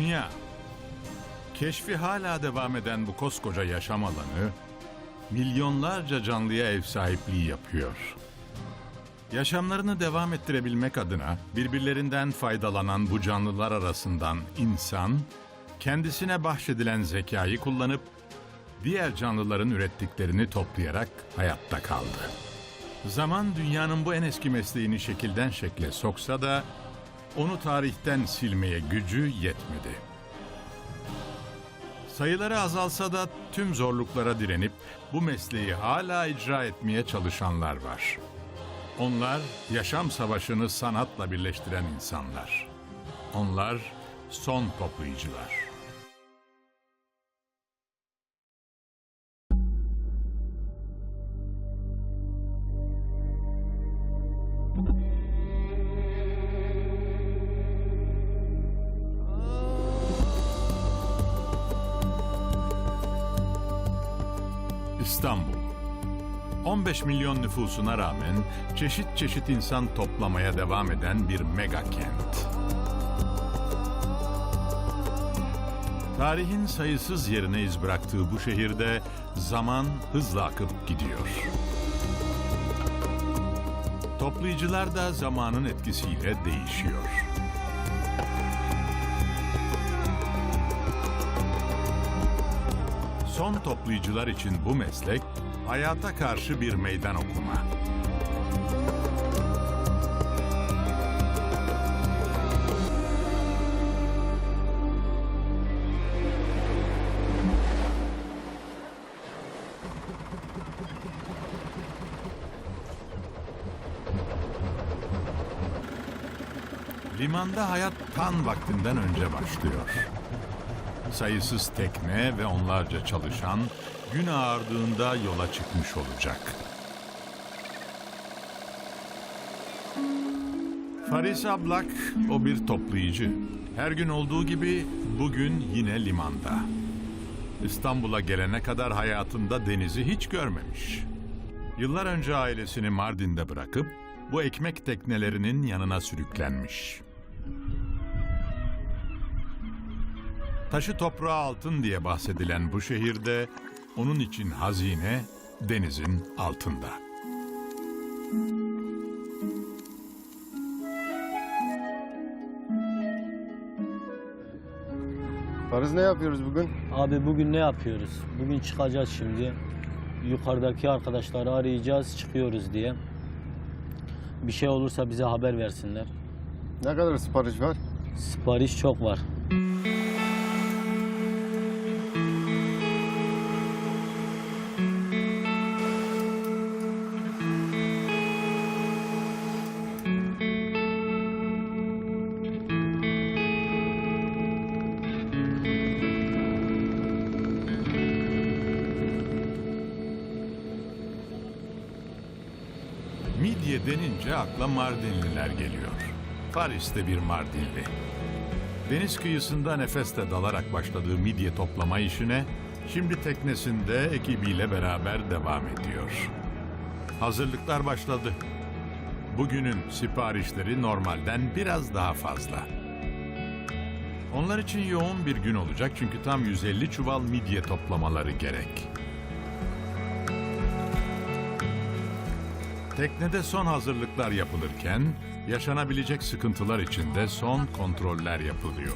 Dünya. Keşfi hala devam eden bu koskoca yaşam alanı milyonlarca canlıya ev sahipliği yapıyor. Yaşamlarını devam ettirebilmek adına birbirlerinden faydalanan bu canlılar arasından insan kendisine bahşedilen zekayı kullanıp diğer canlıların ürettiklerini toplayarak hayatta kaldı. Zaman dünyanın bu en eski mesleğini şekilden şekle soksa da onu tarihten silmeye gücü yetmedi. Sayıları azalsa da tüm zorluklara direnip bu mesleği hala icra etmeye çalışanlar var. Onlar yaşam savaşını sanatla birleştiren insanlar. Onlar son toplayıcılar. 15 milyon nüfusuna rağmen çeşit çeşit insan toplamaya devam eden bir mega kent. Tarihin sayısız yerine iz bıraktığı bu şehirde zaman hızla akıp gidiyor. Toplayıcılar da zamanın etkisiyle değişiyor. Son toplayıcılar için bu meslek hayata karşı bir meydan okuma. Limanda hayat tan vaktinden önce başlıyor. Sayısız tekne ve onlarca çalışan gün ağardığında yola çıkmış olacak. Faris Ablak o bir toplayıcı. Her gün olduğu gibi bugün yine limanda. İstanbul'a gelene kadar hayatında denizi hiç görmemiş. Yıllar önce ailesini Mardin'de bırakıp bu ekmek teknelerinin yanına sürüklenmiş. Taşı toprağı altın diye bahsedilen bu şehirde onun için hazine denizin altında. Farız ne yapıyoruz bugün? Abi bugün ne yapıyoruz? Bugün çıkacağız şimdi. Yukarıdaki arkadaşları arayacağız, çıkıyoruz diye. Bir şey olursa bize haber versinler. Ne kadar sipariş var? Sipariş çok var. Midye denince akla Mardinliler geliyor. Paris'te bir Mardinli. Deniz kıyısında nefeste dalarak başladığı midye toplama işine şimdi teknesinde ekibiyle beraber devam ediyor. Hazırlıklar başladı. Bugünün siparişleri normalden biraz daha fazla. Onlar için yoğun bir gün olacak çünkü tam 150 çuval midye toplamaları gerek. Teknede son hazırlıklar yapılırken yaşanabilecek sıkıntılar için de son kontroller yapılıyor.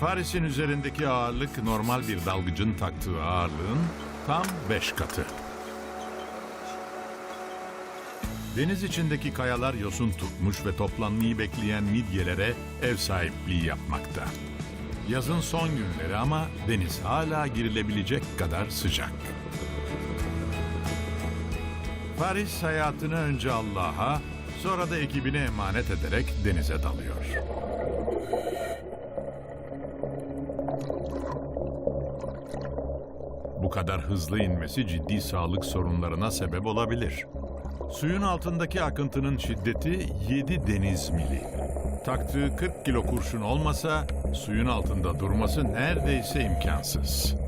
Faris'in üzerindeki ağırlık normal bir dalgıcın taktığı ağırlığın tam 5 katı. Deniz içindeki kayalar yosun tutmuş ve toplanmayı bekleyen midyelere ev sahipliği yapmakta. Yazın son günleri ama deniz hala girilebilecek kadar sıcak. Paris hayatını önce Allah'a, sonra da ekibine emanet ederek denize dalıyor. Bu kadar hızlı inmesi ciddi sağlık sorunlarına sebep olabilir. Suyun altındaki akıntının şiddeti 7 deniz mili. Taktığı 40 kilo kurşun olmasa suyun altında durması neredeyse imkansız.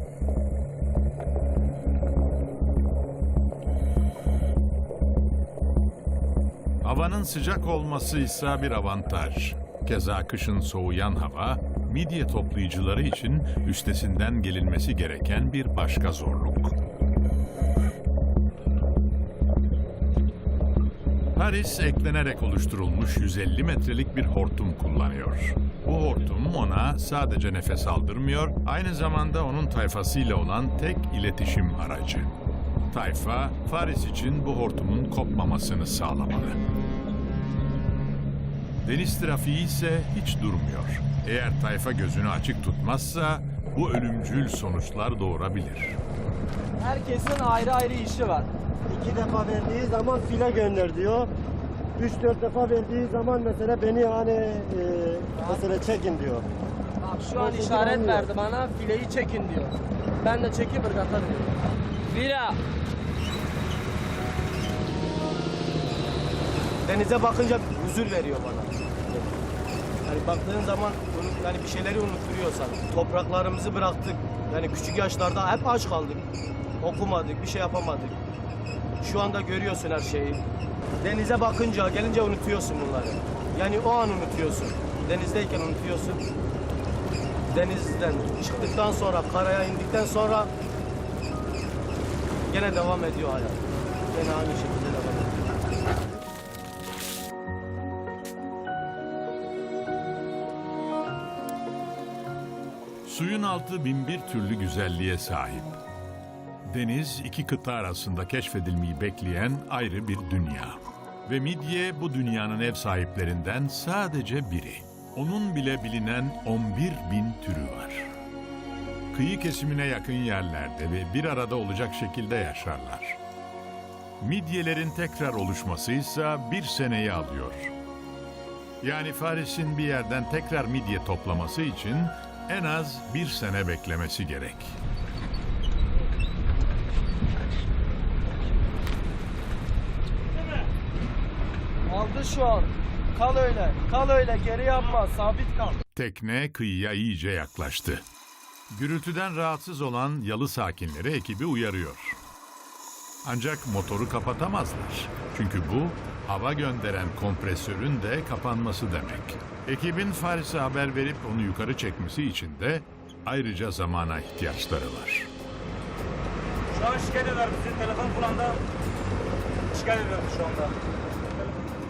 Havanın sıcak olması ise bir avantaj. Keza kışın soğuyan hava midye toplayıcıları için üstesinden gelinmesi gereken bir başka zorluk. Paris eklenerek oluşturulmuş 150 metrelik bir hortum kullanıyor. Bu hortum ona sadece nefes aldırmıyor, aynı zamanda onun tayfasıyla olan tek iletişim aracı. Tayfa, Paris için bu hortumun kopmamasını sağlamalı. Deniz trafiği ise hiç durmuyor. Eğer tayfa gözünü açık tutmazsa bu ölümcül sonuçlar doğurabilir. Herkesin ayrı ayrı işi var. İki defa verdiği zaman file gönder diyor. Üç dört defa verdiği zaman mesela beni hani e, mesela çekin diyor. Bak şu an işaret verdi bana fileyi çekin diyor. Ben de çeki bırgata diyor. Fila. Denize bakınca huzur veriyor bana. Yani baktığın zaman yani bir şeyleri unutturuyor sana. Topraklarımızı bıraktık. Yani küçük yaşlarda hep aç kaldık. Okumadık, bir şey yapamadık. Şu anda görüyorsun her şeyi. Denize bakınca, gelince unutuyorsun bunları. Yani o an unutuyorsun. Denizdeyken unutuyorsun. Denizden çıktıktan sonra, karaya indikten sonra gene devam ediyor hayat. Gene aynı şekilde Suyun altı binbir türlü güzelliğe sahip. Deniz iki kıta arasında keşfedilmeyi bekleyen ayrı bir dünya. Ve midye bu dünyanın ev sahiplerinden sadece biri. Onun bile bilinen 11 bin türü var. Kıyı kesimine yakın yerlerde ve bir arada olacak şekilde yaşarlar. Midyelerin tekrar oluşması ise bir seneyi alıyor. Yani Faris'in bir yerden tekrar midye toplaması için en az bir sene beklemesi gerek. Aldı şu an. Kal öyle. Kal öyle. Geri yapma. Sabit kal. Tekne kıyıya iyice yaklaştı. Gürültüden rahatsız olan yalı sakinleri ekibi uyarıyor. Ancak motoru kapatamazlar. Çünkü bu hava gönderen kompresörün de kapanması demek. Ekibin Faris'e haber verip onu yukarı çekmesi için de ayrıca zamana ihtiyaçları var. Şu an şikayet bizi. Telefon kulağında. Şikayet ediyoruz şu anda.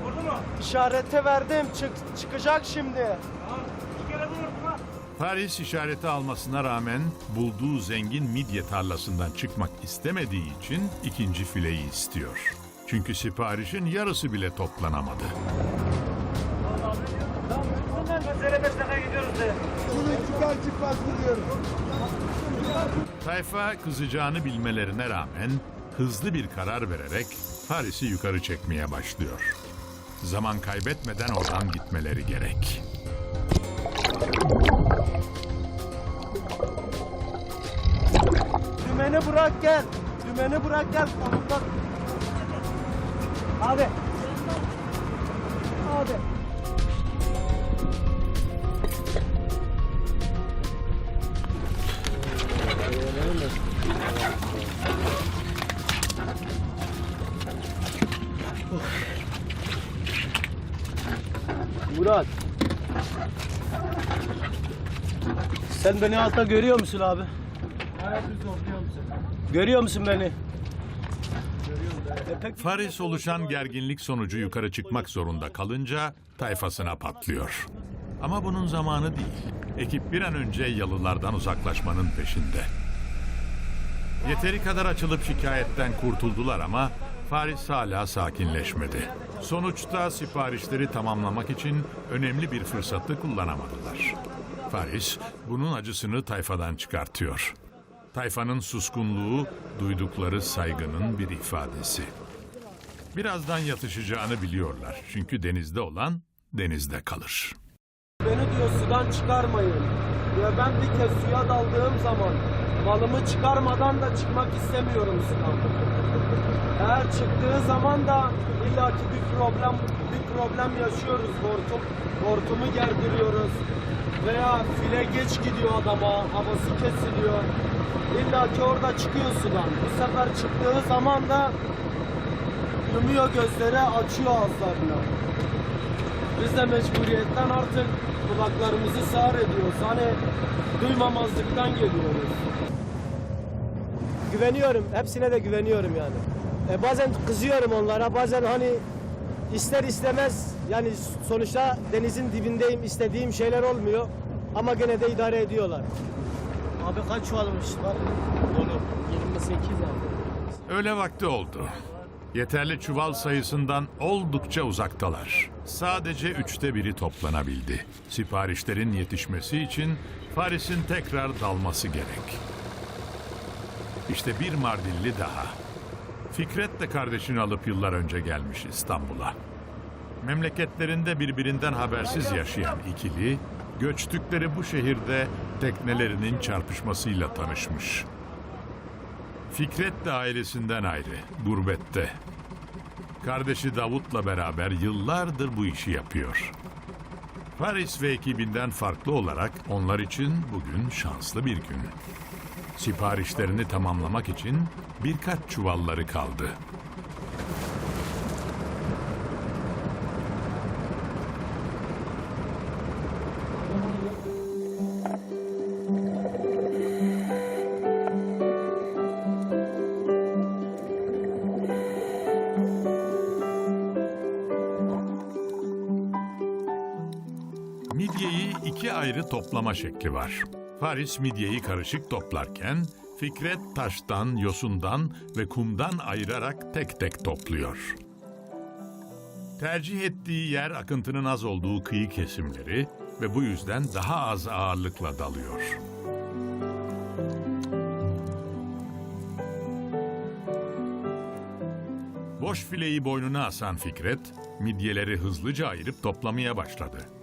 Vurdu mu? İşarete verdim. Çık, çıkacak şimdi. Tamam. İki kere vurdu mu? Paris işareti almasına rağmen bulduğu zengin midye tarlasından çıkmak istemediği için ikinci fileyi istiyor. Çünkü siparişin yarısı bile toplanamadı. Tayfa kızacağını bilmelerine rağmen hızlı bir karar vererek Paris'i yukarı çekmeye başlıyor. Zaman kaybetmeden oradan gitmeleri gerek. Dümeni bırak gel. Dümeni bırak gel. Konumda. Hadi. Murat. Sen beni altta görüyor musun abi? Görüyor musun beni? E Faris oluşan gerginlik sonucu yukarı çıkmak zorunda kalınca tayfasına patlıyor. Ama bunun zamanı değil. Ekip bir an önce yalılardan uzaklaşmanın peşinde. Yeteri kadar açılıp şikayetten kurtuldular ama Faris hala sakinleşmedi. Sonuçta siparişleri tamamlamak için önemli bir fırsatı kullanamadılar. Faris bunun acısını tayfadan çıkartıyor. Tayfanın suskunluğu duydukları saygının bir ifadesi. Birazdan yatışacağını biliyorlar. Çünkü denizde olan denizde kalır. Beni diyor sudan çıkarmayın. Diyor ben bir kez suya daldığım zaman balımı çıkarmadan da çıkmak istemiyorum sudan. Eğer çıktığı zaman da illaki bir problem bir problem yaşıyoruz. Hortum, hortumu gerdiriyoruz. Veya file geç gidiyor adama, havası kesiliyor. İlla ki orada çıkıyor sudan. Bu sefer çıktığı zaman da yumuyor gözleri, açıyor ağızlarını. Biz de mecburiyetten artık kulaklarımızı sağır ediyoruz. Hani duymamazlıktan geliyoruz. Güveniyorum. Hepsine de güveniyorum yani. E, bazen kızıyorum onlara. Bazen hani ister istemez yani sonuçta denizin dibindeyim. istediğim şeyler olmuyor. Ama gene de idare ediyorlar. Abi kaç çuvalmış var? Dolu. 28 abi. Öğle vakti oldu. Yeterli çuval sayısından oldukça uzaktalar. Sadece üçte biri toplanabildi. Siparişlerin yetişmesi için Paris'in tekrar dalması gerek. İşte bir Mardinli daha. Fikret de kardeşini alıp yıllar önce gelmiş İstanbul'a. Memleketlerinde birbirinden habersiz yaşayan ikili, göçtükleri bu şehirde teknelerinin çarpışmasıyla tanışmış. Fikret de ailesinden ayrı, gurbette. Kardeşi Davut'la beraber yıllardır bu işi yapıyor. Paris ve ekibinden farklı olarak onlar için bugün şanslı bir gün. Siparişlerini tamamlamak için birkaç çuvalları kaldı. Midyeyi iki ayrı toplama şekli var. Paris midyeyi karışık toplarken Fikret taştan, yosundan ve kumdan ayırarak tek tek topluyor. Tercih ettiği yer akıntının az olduğu kıyı kesimleri ve bu yüzden daha az ağırlıkla dalıyor. Boş fileyi boynuna asan Fikret, midyeleri hızlıca ayırıp toplamaya başladı.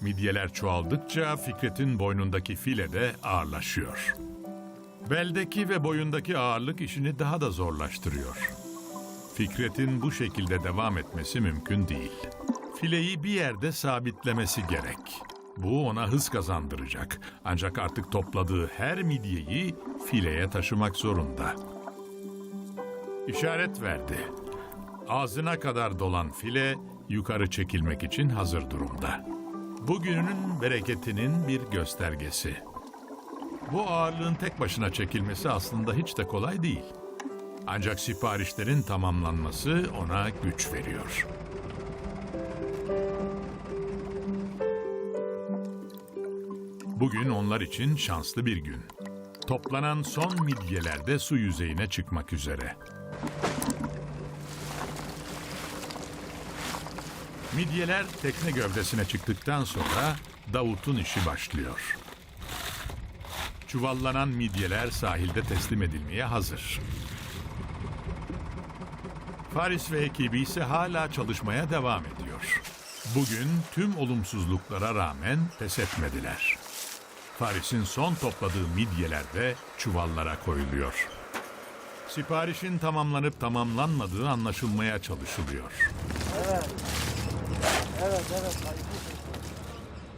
Midyeler çoğaldıkça Fikret'in boynundaki file de ağırlaşıyor. Beldeki ve boyundaki ağırlık işini daha da zorlaştırıyor. Fikret'in bu şekilde devam etmesi mümkün değil. Fileyi bir yerde sabitlemesi gerek. Bu ona hız kazandıracak. Ancak artık topladığı her midyeyi fileye taşımak zorunda. İşaret verdi. Ağzına kadar dolan file yukarı çekilmek için hazır durumda. Bugünün bereketinin bir göstergesi. Bu ağırlığın tek başına çekilmesi aslında hiç de kolay değil. Ancak siparişlerin tamamlanması ona güç veriyor. Bugün onlar için şanslı bir gün. Toplanan son midyeler de su yüzeyine çıkmak üzere. Midyeler tekne gövdesine çıktıktan sonra Davut'un işi başlıyor. Çuvallanan midyeler sahilde teslim edilmeye hazır. Paris ve ekibi ise hala çalışmaya devam ediyor. Bugün tüm olumsuzluklara rağmen pes etmediler. Paris'in son topladığı midyeler de çuvallara koyuluyor. Siparişin tamamlanıp tamamlanmadığı anlaşılmaya çalışılıyor.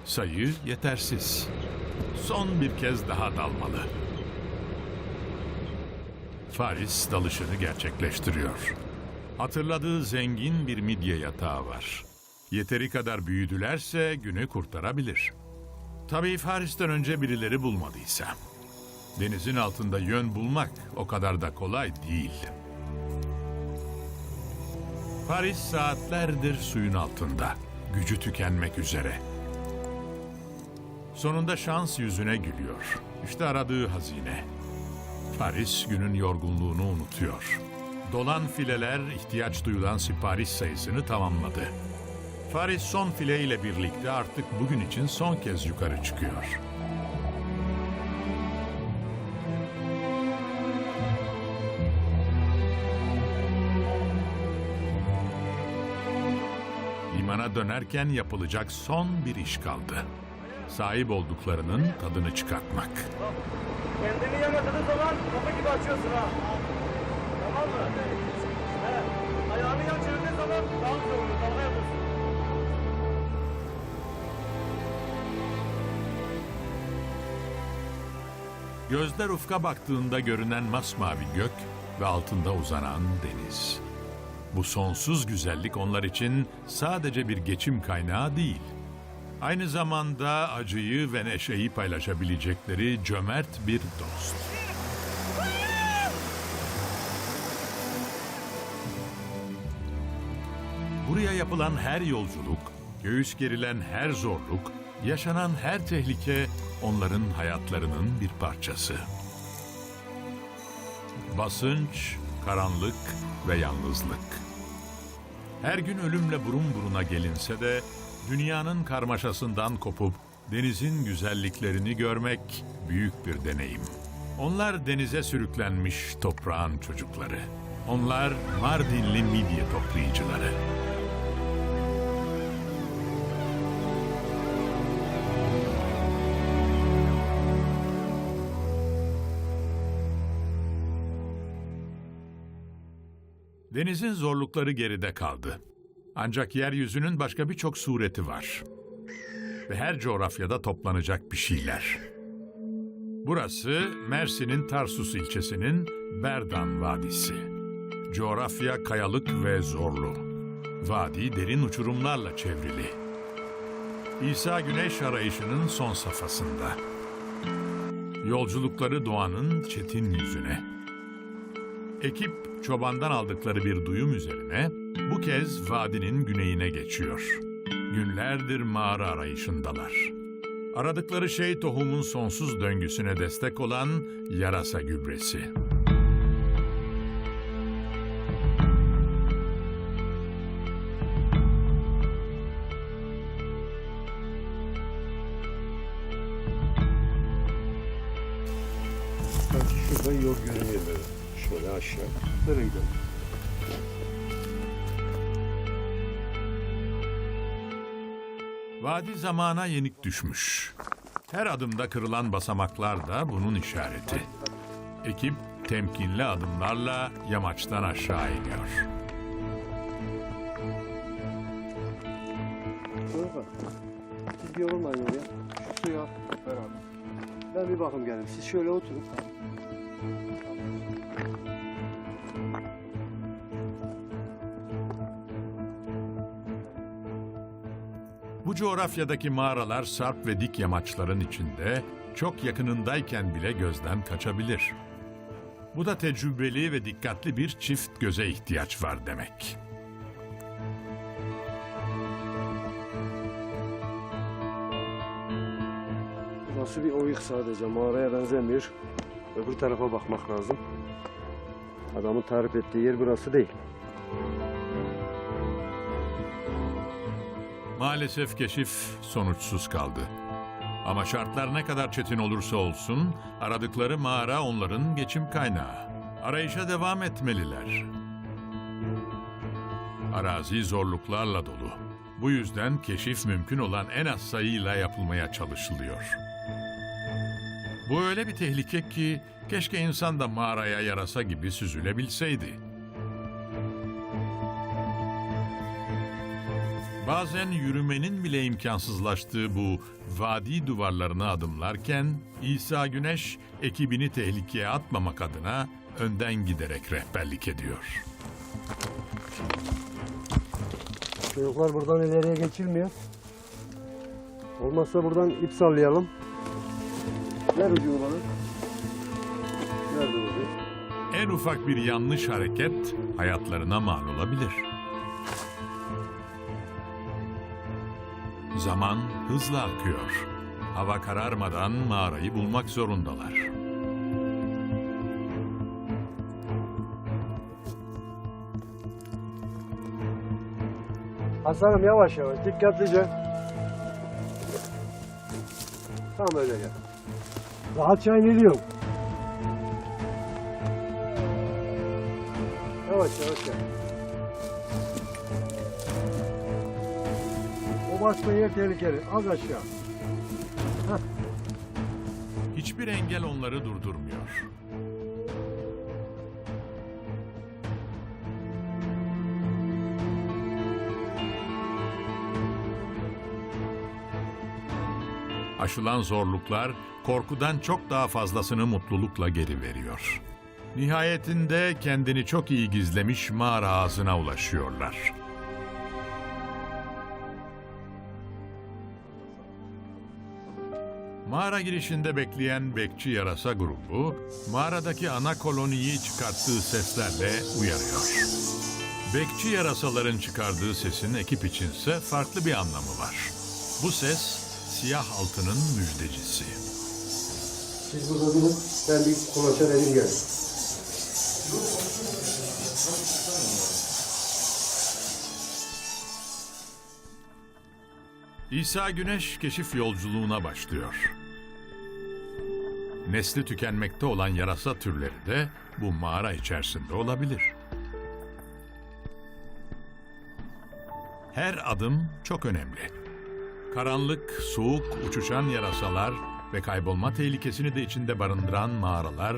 Sayı yetersiz. Son bir kez daha dalmalı. Faris dalışını gerçekleştiriyor. Hatırladığı zengin bir midye yatağı var. Yeteri kadar büyüdülerse günü kurtarabilir. Tabii Faris'ten önce birileri bulmadıysa. Denizin altında yön bulmak o kadar da kolay değil. Paris saatlerdir suyun altında. Gücü tükenmek üzere. Sonunda şans yüzüne gülüyor. İşte aradığı hazine. Paris günün yorgunluğunu unutuyor. Dolan fileler ihtiyaç duyulan sipariş sayısını tamamladı. Paris son file ile birlikte artık bugün için son kez yukarı çıkıyor. Dönerken yapılacak son bir iş kaldı. Sahip olduklarının tadını çıkartmak. Kendini yamadığın zaman kapı gibi açıyorsun ha. Tamam mı? He. Ayağını yan çevirdiğin zaman daha oluyor. Dalga yapıyorsun. Gözler ufka baktığında görünen masmavi gök ve altında uzanan deniz. Bu sonsuz güzellik onlar için sadece bir geçim kaynağı değil. Aynı zamanda acıyı ve neşeyi paylaşabilecekleri cömert bir dost. Buraya yapılan her yolculuk, göğüs gerilen her zorluk, yaşanan her tehlike onların hayatlarının bir parçası. Basınç, karanlık ve yalnızlık. Her gün ölümle burun buruna gelinse de dünyanın karmaşasından kopup denizin güzelliklerini görmek büyük bir deneyim. Onlar denize sürüklenmiş toprağın çocukları. Onlar Mardinli midye toplayıcıları. Denizin zorlukları geride kaldı. Ancak yeryüzünün başka birçok sureti var. Ve her coğrafyada toplanacak bir şeyler. Burası Mersin'in Tarsus ilçesinin Berdan Vadisi. Coğrafya kayalık ve zorlu. Vadi derin uçurumlarla çevrili. İsa Güneş arayışının son safhasında. Yolculukları doğanın çetin yüzüne. Ekip çobandan aldıkları bir duyum üzerine bu kez vadinin güneyine geçiyor. Günlerdir mağara arayışındalar. Aradıkları şey tohumun sonsuz döngüsüne destek olan yarasa gübresi. Şurada yol görünüyor. Şöyle aşağı. Nereye gidelim? Vadi zamana yenik düşmüş. Her adımda kırılan basamaklar da bunun işareti. Ekip temkinli adımlarla yamaçtan aşağı iniyor. Bak. Siz bir yorulmayın oraya. Şu suya beraber. Ben bir bakım geldim. Siz şöyle oturun. Coğrafyadaki mağaralar sarp ve dik yamaçların içinde çok yakınındayken bile gözden kaçabilir. Bu da tecrübeli ve dikkatli bir çift göze ihtiyaç var demek. Burası bir oyuk sadece. Mağaraya benzemiyor. Öbür tarafa bakmak lazım. Adamın tarif ettiği yer burası değil. Maalesef keşif sonuçsuz kaldı. Ama şartlar ne kadar çetin olursa olsun aradıkları mağara onların geçim kaynağı. Arayışa devam etmeliler. Arazi zorluklarla dolu. Bu yüzden keşif mümkün olan en az sayıyla yapılmaya çalışılıyor. Bu öyle bir tehlike ki keşke insan da mağaraya yarasa gibi süzülebilseydi. Bazen yürümenin bile imkansızlaştığı bu vadi duvarlarını adımlarken İsa Güneş ekibini tehlikeye atmamak adına önden giderek rehberlik ediyor. Çocuklar buradan ileriye geçilmiyor. Olmazsa buradan ip sallayalım. Ver ucunu bana. Nerede ucu? En ufak bir yanlış hareket hayatlarına mal olabilir. Zaman hızla akıyor. Hava kararmadan mağarayı bulmak zorundalar. Hasan'ım yavaş yavaş dikkatlice. Tam öyle gel. Rahatça iniliyorum. Basma tehlikeli. Az aşağı. Hiçbir engel onları durdurmuyor. Aşılan zorluklar korkudan çok daha fazlasını mutlulukla geri veriyor. Nihayetinde kendini çok iyi gizlemiş mağara ağzına ulaşıyorlar. Mağara girişinde bekleyen bekçi yarasa grubu, mağaradaki ana koloniyi çıkarttığı seslerle uyarıyor. Bekçi yarasaların çıkardığı sesin ekip içinse farklı bir anlamı var. Bu ses, siyah altının müjdecisi. Siz burada. Ben bir kolaça vereyim gelin. İsa Güneş keşif yolculuğuna başlıyor. Nesli tükenmekte olan yarasa türleri de bu mağara içerisinde olabilir. Her adım çok önemli. Karanlık, soğuk, uçuşan yarasalar ve kaybolma tehlikesini de içinde barındıran mağaralar,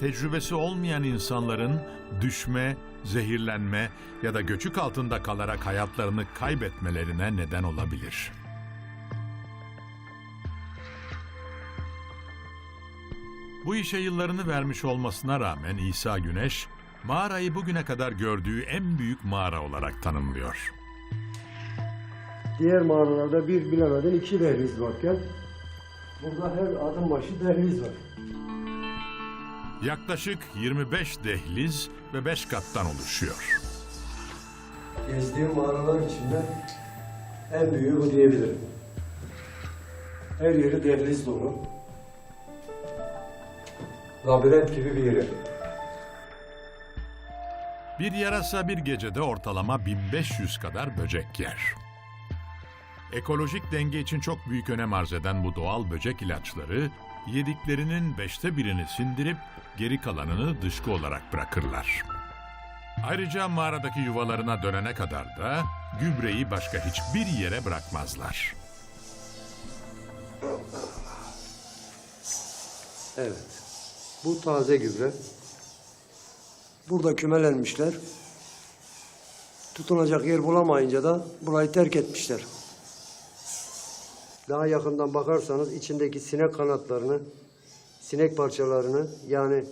tecrübesi olmayan insanların düşme, zehirlenme ya da göçük altında kalarak hayatlarını kaybetmelerine neden olabilir. Bu işe yıllarını vermiş olmasına rağmen İsa Güneş, mağarayı bugüne kadar gördüğü en büyük mağara olarak tanımlıyor. Diğer mağaralarda bir bilemedin iki dehliz varken burada her adım başı dehliz var. Yaklaşık 25 dehliz ve 5 kattan oluşuyor. Gezdiğim mağaralar içinde en büyüğü bu diyebilirim. Her yeri dehliz dolu. Labirent gibi bir yeri. Bir yarasa bir gecede ortalama 1500 kadar böcek yer. Ekolojik denge için çok büyük önem arz eden bu doğal böcek ilaçları, yediklerinin beşte birini sindirip geri kalanını dışkı olarak bırakırlar. Ayrıca mağaradaki yuvalarına dönene kadar da gübreyi başka hiçbir yere bırakmazlar. Evet. Bu taze gübre. Burada kümelenmişler. Tutunacak yer bulamayınca da burayı terk etmişler. Daha yakından bakarsanız içindeki sinek kanatlarını, sinek parçalarını yani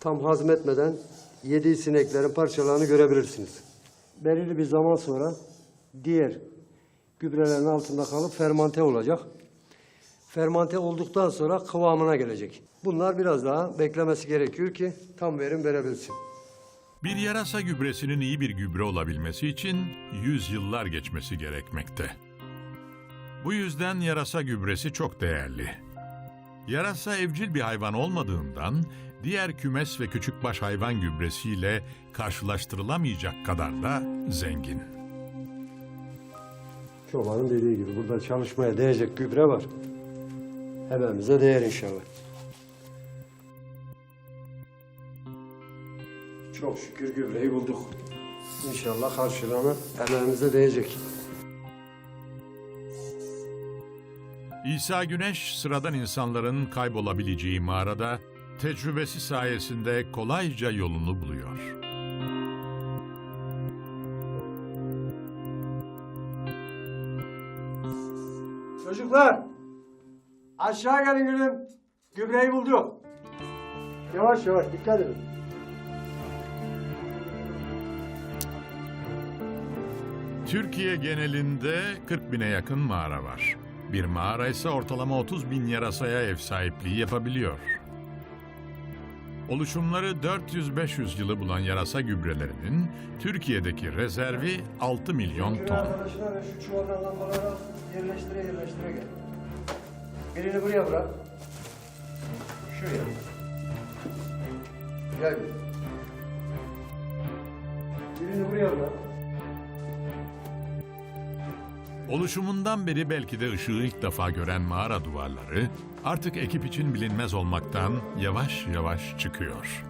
tam hazmetmeden yediği sineklerin parçalarını görebilirsiniz. Belirli bir zaman sonra diğer gübrelerin altında kalıp fermante olacak. Fermante olduktan sonra kıvamına gelecek. Bunlar biraz daha beklemesi gerekiyor ki tam verim verebilsin. Bir yarasa gübresinin iyi bir gübre olabilmesi için yüz yıllar geçmesi gerekmekte. Bu yüzden yarasa gübresi çok değerli. Yarasa evcil bir hayvan olmadığından diğer kümes ve küçükbaş hayvan gübresiyle karşılaştırılamayacak kadar da zengin. Çobanın dediği gibi burada çalışmaya değecek gübre var. Hepimize değer inşallah. Çok şükür gübreyi bulduk. İnşallah karşılığını emeğimize değecek. İsa Güneş sıradan insanların kaybolabileceği mağarada tecrübesi sayesinde kolayca yolunu buluyor. Çocuklar! Aşağı gelin gülüm. Gübreyi bulduk. Yavaş yavaş dikkat edin. Türkiye genelinde 40 bine yakın mağara var. Bir mağara ise ortalama 30 bin yarasaya ev sahipliği yapabiliyor. Oluşumları 400-500 yılı bulan yarasa gübrelerinin Türkiye'deki rezervi 6 milyon ton. Arkadaşlar şu çuvaldan lambaları yerleştire yerleştire gel. Birini buraya bırak. Şuraya. Gel. Birini buraya bırak. Oluşumundan beri belki de ışığı ilk defa gören mağara duvarları artık ekip için bilinmez olmaktan yavaş yavaş çıkıyor.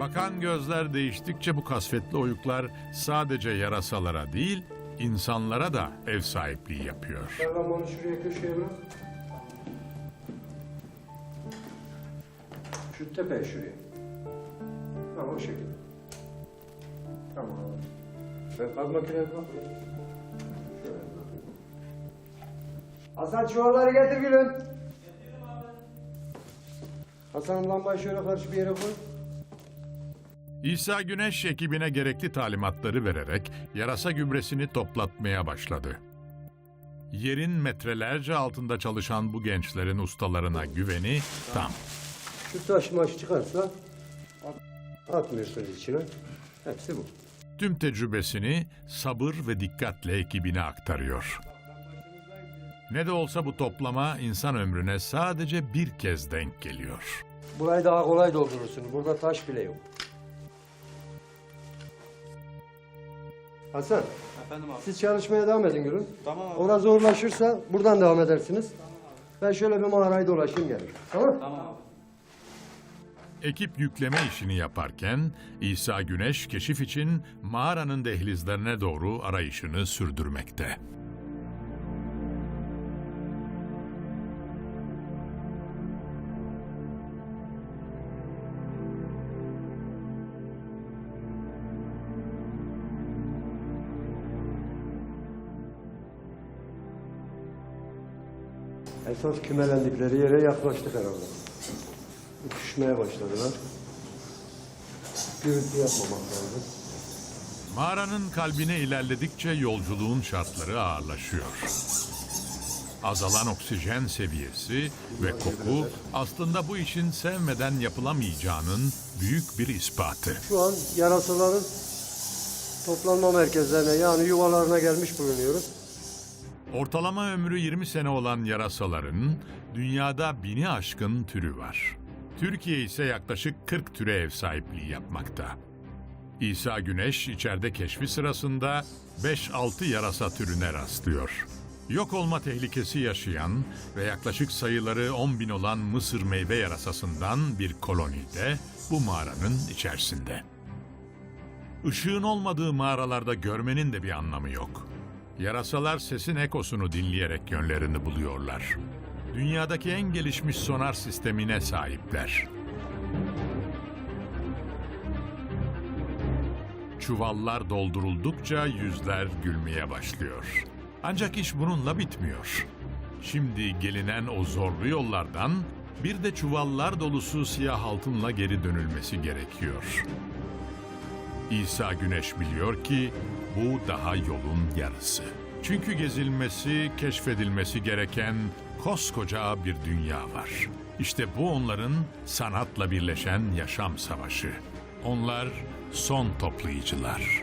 Bakan gözler değiştikçe bu kasvetli oyuklar sadece yarasalara değil, insanlara da ev sahipliği yapıyor. Sen lambanı şuraya köşeye bırak. Şu tepeye şuraya. Tamam o şekilde. Tamam. Ben kaz makinesi bak. Hasan çuvalları getir gülüm. Hasan lambayı şöyle karşı bir yere koy. İsa Güneş ekibine gerekli talimatları vererek yarasa gübresini toplatmaya başladı. Yerin metrelerce altında çalışan bu gençlerin ustalarına güveni tam. Şu taş maş çıkarsa atmıyorsunuz içine. Hepsi bu. Tüm tecrübesini sabır ve dikkatle ekibine aktarıyor. Ne de olsa bu toplama insan ömrüne sadece bir kez denk geliyor. Burayı daha kolay doldurursunuz. Burada taş bile yok. Hasan, Efendim abi. siz çalışmaya devam edin gülüm. Tamam abi. Orası zorlaşırsa buradan devam edersiniz. Ben şöyle bir mağarayı dolaşayım gelirim. Tamam Tamam abi. Ekip yükleme işini yaparken İsa Güneş keşif için mağaranın dehlizlerine doğru arayışını sürdürmekte. Esas kümelendikleri yere yaklaştık herhalde. Üşüşmeye başladılar. Gürültü yapmamak lazım. Mağaranın kalbine ilerledikçe yolculuğun şartları ağırlaşıyor. Azalan oksijen seviyesi ve koku aslında bu işin sevmeden yapılamayacağının büyük bir ispatı. Şu an yarasaların toplanma merkezlerine yani yuvalarına gelmiş bulunuyoruz. Ortalama ömrü 20 sene olan yarasaların dünyada bini aşkın türü var. Türkiye ise yaklaşık 40 türe ev sahipliği yapmakta. İsa Güneş içeride keşfi sırasında 5-6 yarasa türüne rastlıyor. Yok olma tehlikesi yaşayan ve yaklaşık sayıları 10 bin olan Mısır meyve yarasasından bir koloni de bu mağaranın içerisinde. Işığın olmadığı mağaralarda görmenin de bir anlamı yok. Yarasalar sesin ekosunu dinleyerek yönlerini buluyorlar. Dünyadaki en gelişmiş sonar sistemine sahipler. Çuvallar dolduruldukça yüzler gülmeye başlıyor. Ancak iş bununla bitmiyor. Şimdi gelinen o zorlu yollardan bir de çuvallar dolusu siyah altınla geri dönülmesi gerekiyor. İsa Güneş biliyor ki bu daha yolun yarısı. Çünkü gezilmesi, keşfedilmesi gereken koskoca bir dünya var. İşte bu onların sanatla birleşen yaşam savaşı. Onlar son toplayıcılar.